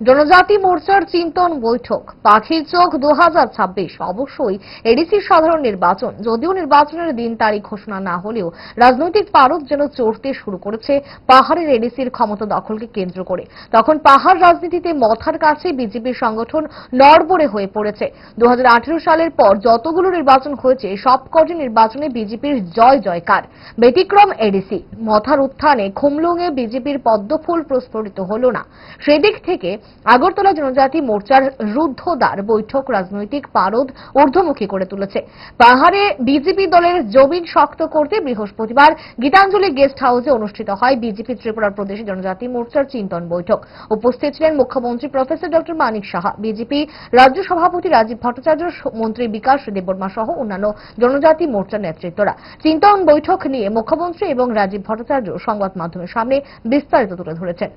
জনজাতি মোর্চার চিন্তন বৈঠক। পাখির চোখ দু হাজার ছাব্বিশ। অবশ্যই এডিসির সাধারণ নির্বাচন। যদিও নির্বাচনের দিন তারিখ ঘোষণা না হলেও রাজনৈতিক পারদ যেন চড়তে শুরু করেছে পাহাড়ের এডিসির ক্ষমতা দখলকে কেন্দ্র করে। তখন পাহাড় রাজনীতিতে মথার কাছে বিজেপির সংগঠন নড়বড়ে হয়ে পড়েছে। দু হাজার আঠেরো সালের পর যতগুলো নির্বাচন হয়েছে সবকটি নির্বাচনে বিজেপির জয় জয়কার। ব্যতিক্রম এডিসি। মথার উত্থানে খুমলুঙে বিজেপির পদ্মফুল প্রস্ফুটিত হল না। সেদিক থেকে আগরতলা জনজাতি মোর্চার রুদ্ধদ্বার বৈঠক রাজনৈতিক পারদ ঊর্ধ্বমুখী করে তুলেছে। পাহাড়ে বিজেপি দলের জমিন শক্ত করতে বৃহস্পতিবার গীতাঞ্জলি গেস্ট হাউসে অনুষ্ঠিত হয় বিজেপি ত্রিপুরা প্রদেশ জনজাতি মোর্চার চিন্তন বৈঠক। উপস্থিত ছিলেন মুখ্যমন্ত্রী professor doctor Manik Saha, BJP রাজ্য সভাপতি রাজীব ভট্টাচার্য মন্ত্রী বিকাশ দেববর্মা সহ অন্যান্য জনজাতি মোর্চার নেতৃত্বরা। চিন্তন বৈঠক নিয়ে মুখ্যমন্ত্রী এবং রাজীব ভট্টাচার্য সংবাদ মাধ্যমের সামনে বিস্তারিত তুলে ধরেছেন।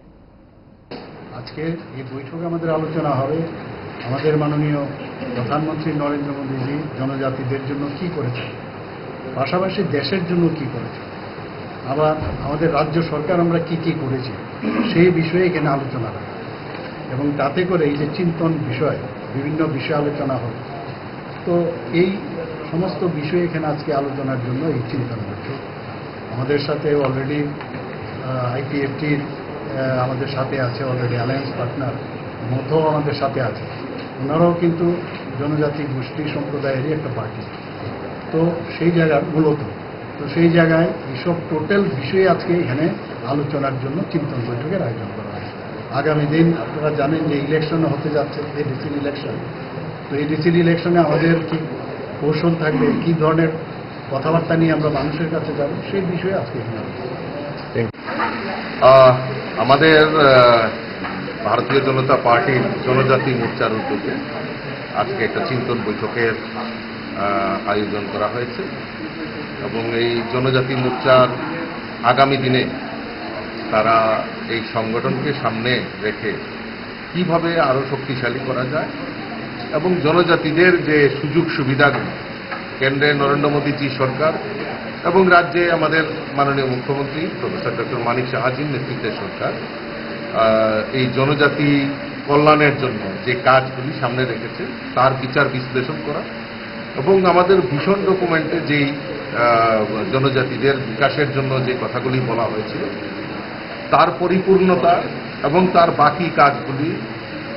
আজকে এই বৈঠকে আমাদের আলোচনা হবে আমাদের মাননীয় প্রধানমন্ত্রী নরেন্দ্র মোদীজি জনজাতিদের জন্য কি করেছেন, পাশাপাশি দেশের জন্য কি করেছেন, আবার আমাদের রাজ্য সরকার আমরা কি কি করেছি, সেই বিষয়ে এখানে আলোচনা হবে। এবং তাতে করে এই যে চিন্তন বিষয়, বিভিন্ন বিষয়ে আলোচনা হবে। তো এই সমস্ত বিষয় এখানে আজকে আলোচনার জন্য এই চিন্তন বৈঠক আমাদের সাথে অলরেডি আইপিএফটির আমাদের সাথে আছে অলরেডি অ্যালায়েন্স পার্টনার মধ্যও আমাদের সাথে আছে। ওনারাও কিন্তু জনজাতি, গোষ্ঠী, সম্প্রদায়েরই একটা পার্টি তো সেই জায়গার মূলত। তো সেই জায়গায় এইসব টোটাল বিষয়ে আজকে এখানে আলোচনার জন্য চিন্তন বৈঠকের আয়োজন করা হয়। আগামী দিন আপনারা জানেন যে ইলেকশন হতে যাচ্ছে এডিসির ইলেকশন তো এডিসির ইলেকশনে আমাদের কি কৌশল থাকবে, কি ধরনের কথাবার্তা নিয়ে আমরা মানুষের কাছে যাব, সেই বিষয়ে আজকে এখানে আমাদের ভারতীয় জনতা পার্টির জনজাতি মোর্চার উদ্যোগে আজকে একটা চিন্তন বৈঠকের আয়োজন করা হয়েছে। এবং এই জনজাতি মোর্চার আগামী দিনে তারা এই সংগঠনকে সামনে রেখে কীভাবে আরও শক্তিশালী করা যায় এবং জনজাতিদের যে সুযোগ সুবিধাগুলো কেন্দ্রে নরেন্দ্র মোদীজি সরকার এবং রাজ্যে আমাদের মাননীয় মুখ্যমন্ত্রী প্রফেসর ডক্টর মানিক সাহাজির নেতৃত্বের সরকার এই জনজাতি কল্যাণের জন্য যে কাজগুলি সামনে রেখেছে, তার বিচার বিশ্লেষণ করা এবং আমাদের ভীষণ ডকুমেন্টে যেই জনজাতিদের বিকাশের জন্য যে কথাগুলি বলা হয়েছিল, তার পরিপূর্ণতা এবং তার বাকি কাজগুলি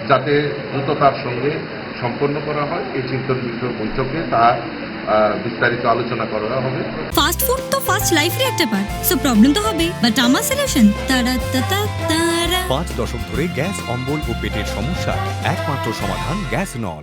যাতে দ্রুততার সঙ্গে সম্পন্ন করা হয়, এই চিন্তন বিষয় বৈঠকে তা বিস্তারিত আলোচনা করা হবে। ফাস্ট ফুড তো ফাস্ট লাইফের একটা পার্ট সো প্রবলেম তো হবে। বাট আমার সলিউশন তারা তারা তারা। পাঁচ দশক ধরে গ্যাস অম্বল ও পেটের সমস্যা। একমাত্র সমাধান গ্যাস নল।